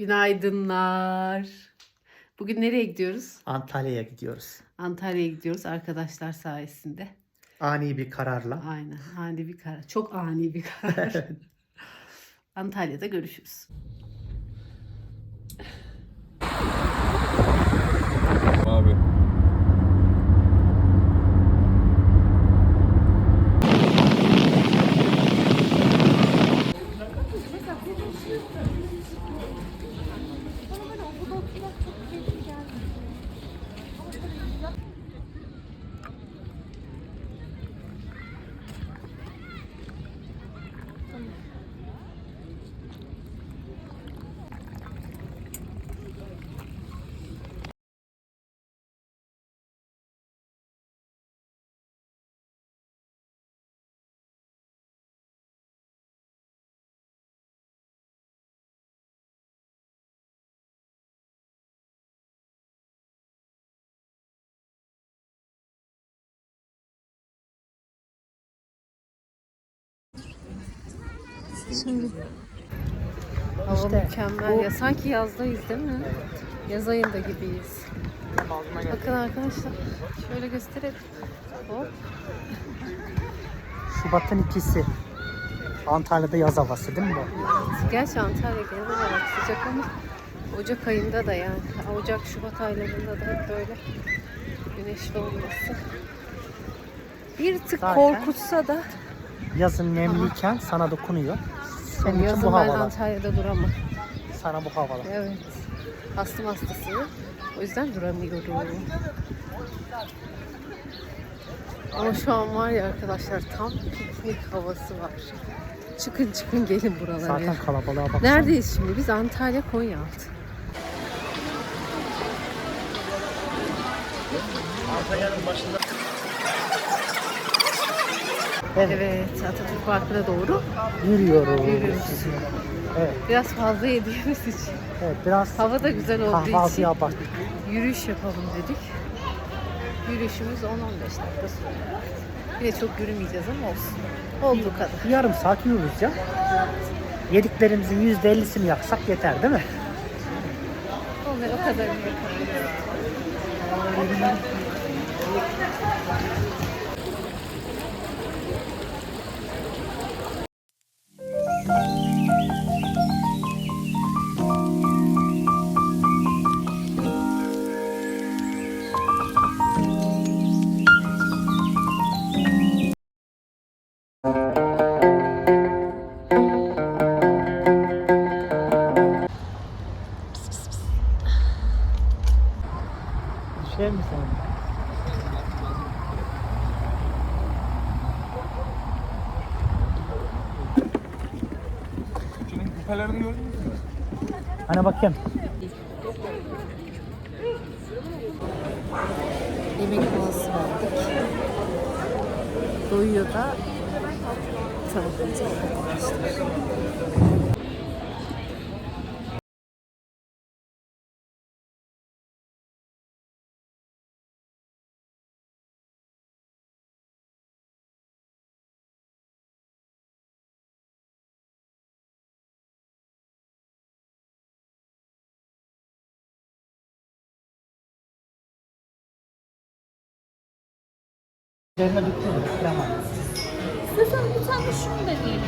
Günaydınlar. Bugün nereye gidiyoruz? Antalya'ya gidiyoruz. Antalya'ya gidiyoruz arkadaşlar sayesinde. Ani bir kararla. Aynen. Ani bir karar. Çok ani bir karar. Antalya'da görüşürüz. Hava İşte mükemmel bu- ya. Sanki yazdayız değil mi? Yaz ayında gibiyiz. Bakın arkadaşlar. Şöyle gösterelim. Hop. Şubat'ın ikisi. Antalya'da yaz havası değil mi bu? Gerçi Antalya genel olarak sıcak ama Ocak ayında da yani Ocak Şubat aylarında da hep böyle güneşli olması. Bir tık Zaten- korkutsa da Yazın nemliyken sana dokunuyor. Senin için yazın bu ben havalar. Antalya'da duramam. Sana bu havalar. Evet. Astım hastasıyım. O yüzden duramıyorum. Ama şu an var ya arkadaşlar tam piknik havası var. Çıkın çıkın gelin buralara. Zaten kalabalığa baksana. Neredeyiz şimdi? Biz Antalya Konyaaltı. Evet. Evet, Atatürk Parkı'na doğru Yürüyoruz. yürüyoruz. Evet, Biraz fazla yediğimiz için. evet biraz Hava da güzel olduğu için abarttık. yürüyüş yapalım dedik. Yürüyüşümüz 10-15 dakika sürüyor. Yine çok yürümeyeceğiz ama olsun. Olduğu kadar. Yarım saat yürürüz ya. Yediklerimizin yüzde ellisini yaksak yeter değil mi? Onları o yaparız. Şey mi sen? Senin küpelerini gördün mü? Hani bakayım. Yemek molası verdik. Doyuyor da tanıtacağız arkadaşlar. Üzerine döküyoruz. Krema. İstersen bir tane şunu deneyelim.